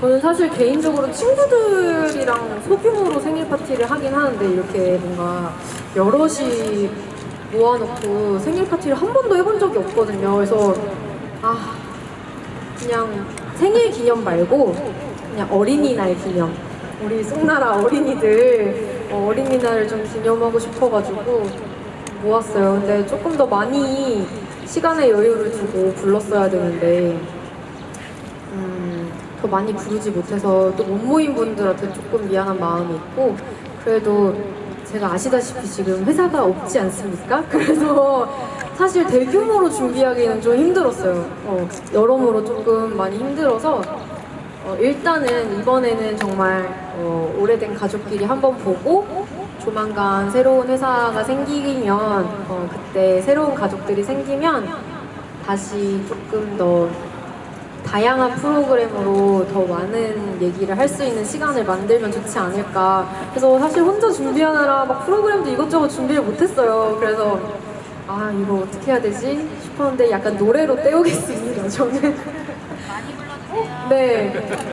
저는 사실 개인적으로 친구들이랑 소규모로 생일 파티를 하긴 하는데 이렇게 뭔가 여럿이 모아놓고 생일 파티를 한 번도 해본 적이 없거든요. 그래서 아 그냥 생일 기념 말고 그냥 어린이날 기념. 우리 송나라 어린이들 어, 어린이날을 좀 기념하고 싶어가지고 모았어요. 근데 조금 더 많이 시간의 여유를 두고 불렀어야 되는데 음, 더 많이 부르지 못해서 또 못 모인 분들한테 조금 미안한 마음이 있고 그래도 제가 아시다시피 지금 회사가 없지 않습니까? 그래서 사실 대규모로 준비하기는 좀 힘들었어요. 어, 여러모로 조금 많이 힘들어서 어, 일단은 이번에는 정말 어, 오래된 가족끼리 한번 보고 조만간 새로운 회사가 생기면 어, 그때 새로운 가족들이 생기면 다시 조금 더 다양한 프로그램으로 더 많은 얘기를 할 수 있는 시간을 만들면 좋지 않을까. 그래서 사실 혼자 준비하느라 막 프로그램도 이것저것 준비를 못했어요. 그래서 아 이거 어떻게 해야 되지 싶었는데 약간 노래로 때우겠습니다. 저는. 많이 불러주세요. 네.